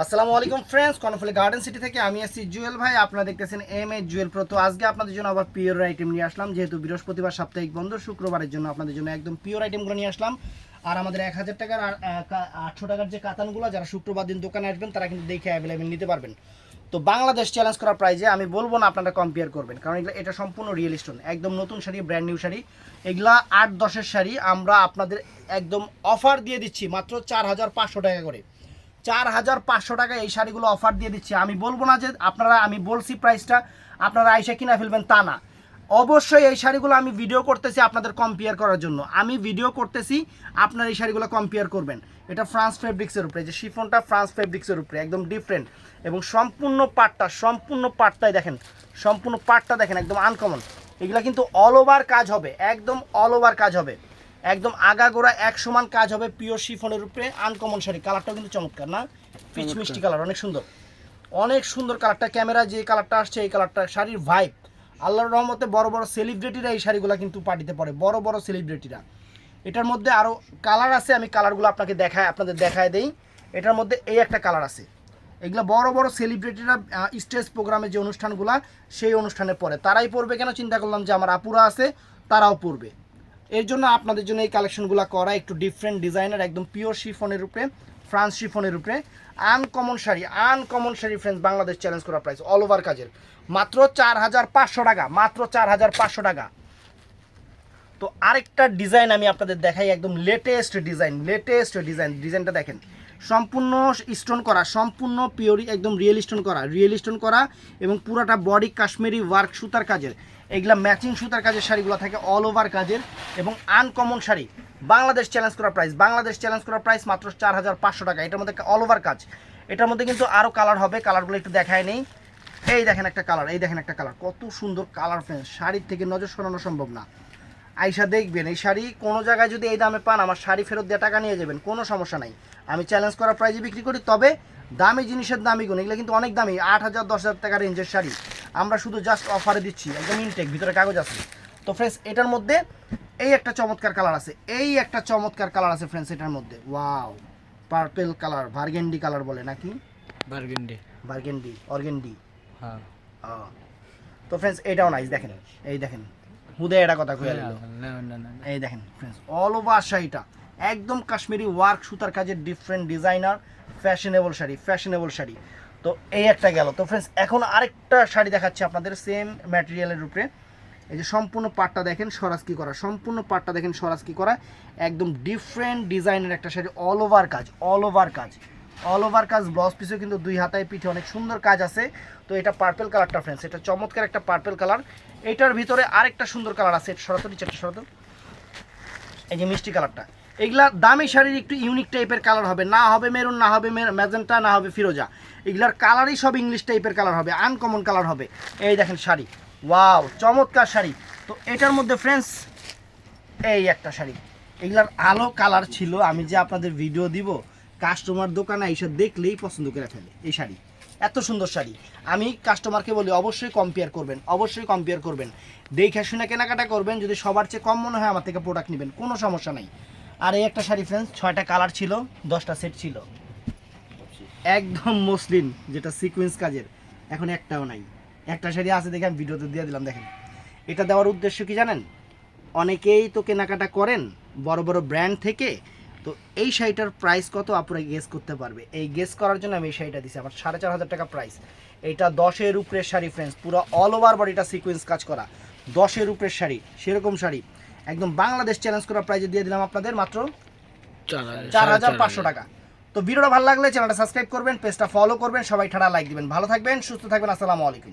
আসসালামু আলাইকুম friends Karnaphuli garden city থেকে আমি আসছি জুয়েল ভাই। আপনারা দেখতেছেন এম এ জুয়েল প্রো তো আজকে আপনাদের জন্য আবার পিওর আইটেম নিয়ে আসলাম। যেহেতু বৃহস্পতিবার সাপ্তাহিক বন্ধ, শুক্রবারের জন্য আপনাদের জন্য একদম পিওর আইটেমগুলো নিয়ে আসলাম। আর আমাদের এক হাজার টাকার আটশো টাকার যে কাতানগুলো যারা শুক্রবার দিন দোকানে আসবেন, তারা কিন্তু দেখে অ্যাভেলেবেল নিতে পারবেন। তো বাংলাদেশ চ্যালেঞ্জ করার প্রাইজে আমি বলব না আপনারা কম্পেয়ার করবেন, কারণ এগুলো, এটা সম্পূর্ণ রিয়েল স্টোন একদম নতুন শাড়ি ব্র্যান্ড নিউ শাড়ি। এগুলা আট দশের শাড়ি আমরা আপনাদের একদম অফার দিয়ে দিচ্ছি, মাত্র চার হাজার পাঁচশো টাকা করে। চার হাজার পাঁচশো টাকা এই শাড়িগুলো অফার দিয়ে দিচ্ছি। আমি বলব না যে আপনারা, আমি বলছি প্রাইসটা আপনারা আইসা কিনা ফেলবেন তা না। অবশ্যই এই শাড়িগুলো আমি ভিডিও করতেছি আপনাদের কম্পেয়ার করার জন্য। আমি ভিডিও করতেছি, আপনারা এই শাড়িগুলো কম্পেয়ার করবেন। এটা ফ্রান্স ফেব্রিক্সের উপরে যে শিফনটা ফ্রান্স ফেব্রিক্সের উপরে, একদম ডিফারেন্ট এবং সম্পূর্ণ পাটটা, সম্পূর্ণ পাটটাই দেখেন, সম্পূর্ণ পাটটা দেখেন, একদম আনকমন এগুলো কিন্তু অল ওভার কাজ হবে, একদম অল ওভার কাজ হবে। একদম আগাগোড়া এক সমান কাজ হবে পিওর শিফনের উপরে আনকমন শাড়ি। কালারটাও কিন্তু চমৎকার না? পিচ মিষ্টি কালার অনেক সুন্দর। অনেক সুন্দর কালারটা ক্যামেরা যে কালারটা আসছে এই কালারটা শাড়ির ভাইব আল্লাহর রহমতে বড় বড় সেলিব্রিটিরা এই শাড়িগুলো কিন্তু পার্টিতে পড়ে বড় বড় সেলিব্রিটিরা এটার মধ্যে আরও কালার আছে আমি কালারগুলো আপনাকে দেখায় আপনাদের দেখায় দেই। এটার মধ্যে এই একটা কালার আছে। এগুলো বড় বড় সেলিব্রিটিরা স্টেজ প্রোগ্রামে যে অনুষ্ঠানগুলো সেই অনুষ্ঠানে পড়ে তারাই পড়বে কেন? চিন্তা করলাম যে আমার আপুরা আছে তারাও পড়বে এর জন্য আপনাদের জন্য এই কালেকশনগুলো করা একটু ডিফারেন্ট ডিজাইনের একদম পিওর শিফনের উপরে ফ্রান্স শিফনের উপরে। Uncommon sari uncommon sari friends Bangladesh challenge করা প্রাইস অল ওভার কাজের। মাত্র চার হাজার পাঁচশো টাকা, মাত্র চার হাজার পাঁচশো টাকা। তো আরেকটা ডিজাইন আমি আপনাদের দেখাই, একদম লেটেস্ট ডিজাইন লেটেস্ট ডিজাইন ডিজাইনটা দেখেন। সম্পূর্ণ স্টোন করা, সম্পূর্ণ পিওরি, একদম রিয়েল স্টোন করা রিয়েল স্টোন করা এবং পুরোটা বডি কাশ্মীরি ওয়ার্ক সুতার কাজের। এগুলা ম্যাচিং সুতার কাজের শাড়িগুলো থাকে অল ওভার কাজের এবং আনকমন শাড়ি। বাংলাদেশ চ্যালেঞ্জ করা প্রাইস বাংলাদেশ চ্যালেঞ্জ করা প্রাইস মাত্র চার হাজার পাঁচশো টাকা। এটার মধ্যে অল ওভার কাজ। এটার মধ্যে কিন্তু আরও কালার হবে কালারগুলো একটু দেখায় নেই। এই দেখেন একটা কালার এই দেখেন একটা কালার কত সুন্দর কালার ফ্রেন্ড শাড়ির থেকে নজর সরানো সম্ভব না। আইসা দেখবেন এই শাড়ি কোনো জায়গায় যদি এই দামে পান আমার শাড়ি ফেরত দিয়ে টাকা নিয়ে যাবেন কোনো সমস্যা নাই। আমি চ্যালেঞ্জ করা প্রাইজে বিক্রি করি তবে দামি জিনিসের দামি গুণ এগুলো কিন্তু অনেক দামি আট হাজার দশ হাজার টাকা রেঞ্জের শাড়ি। আমরা শুধু জাস্ট অফারে দিচ্ছি একদম ইনটেক ভিতরে কাগজ আছে। তো ফ্রেন্ডস এটার মধ্যে এই একটা চমৎকার কালার আছে এই একটা চমৎকার কালার আছে ফ্রেন্ডস এটার মধ্যে। Wow purple colour burgundy colour বলে নাকি? বার্গেন্ডি ভার্গেন্ডি অর্গেন্ডি হ্যাঁ। তো ফ্রেন্ডস এটাও নাইস দেখেন এই দেখেন। হুদে এটা কথা দিল। না না না এই দেখেন ফ্রেন্ডস অল ওভার শাড়িটা একদম কাশ্মীরি ওয়ার্ক সুতার কাজের different designer fashionable sari fashionable sari. তো এই একটা গেল। তো ফ্রেন্ডস এখন আরেকটা শাড়ি দেখাচ্ছি আপনাদের সেম ম্যাটেরিয়ালের উপরে। এই যে সম্পূর্ণ পাটটা দেখেন সরাসকি করা সম্পূর্ণ পাটটা দেখেন সরাসকি করা। একদম ডিফারেন্ট ডিজাইনের একটা শাড়ি অল ওভার কাজ অল ওভার কাজ। অল ওভার কাজ ব্লাউজ পিসেও কিন্তু দুই হাতায় পিঠে অনেক সুন্দর কাজ আছে। তো এটা পার্পেল কালারটা ফ্রেন্ডস এটা চমৎকার একটা পার্পেল কালার এটার ভিতরে আরেকটা সুন্দর কালার আছে, এটা সরাসরি চারটে সরাতো। এই যে মিষ্টি কালারটা এগুলা দামি শাড়ির একটু ইউনিক টাইপের কালার হবে। না হবে মেরুন না হবে ম্যাজেন্টা না হবে ফিরোজা। এগুলার কালারই সব ইংলিশ টাইপের কালার হবে আনকমন কালার হবে। এই দেখেন শাড়ি। ওয়াও চমৎকার শাড়ি। তো এটার মধ্যে ফ্রেন্ডস এই একটা শাড়ি। এগুলার আলো কালার ছিল, আমি যে আপনাদের ভিডিও দিব কাস্টমার দোকানে এসে দেখলেই পছন্দ করে ফেলে এই শাড়ি। এত সুন্দর শাড়ি। আমি কাস্টমারকে বলি, অবশ্যই কম্পেয়ার করবেন, অবশ্যই কম্পেয়ার করবেন। দেখে শুনে কেনাকাটা করবেন, যদি সবার চেয়ে কম মনে হয় আমার থেকে প্রোডাক্ট নেবেন, কোনো সমস্যা নাই। আর এই একটা শাড়ি ফ্রেন্ডস ছয়টা কালার ছিল, দশটা সেট ছিল। একদম মসলিন, যেটা সিকোয়েন্স কাজের, এখন একটাও নাই। একটা শাড়ি আছে দেখে আমি ভিডিওতে দিয়ে দিলাম, দেখেন। এটা দেওয়ার উদ্দেশ্য কি জানেন? অনেকেই তো কেনাকাটা করেন, বড় বড় ব্র্যান্ড থেকে তো এই শাড়িটার প্রাইস কত আপনারা গেস করতে পারবে? এই গেস করার জন্য আমি এই শাড়িটা দিছি আমার সাড়ে চার হাজার টাকা প্রাইস এইটা দশের উপরের শাড়ি ফ্রেন্ডস পুরো অল ওভার বডিটা সিকোয়েন্স কাজ করা। দশের উপরের শাড়ি সেরকম শাড়ি। একদম বাংলাদেশ চ্যালেঞ্জ করা প্রাইজে দিয়ে দিলাম আপনাদের মাত্র চার হাজার পাঁচশো টাকা। তো ভিডিওটা ভালো লাগলে চ্যানেলটা সাবস্ক্রাইব করবেন পেজটা ফলো করবেন সবাই ঠাড়া লাইক দিবেন। ভালো থাকবেন সুস্থ থাকবেন আসসালামু আলাইকুম।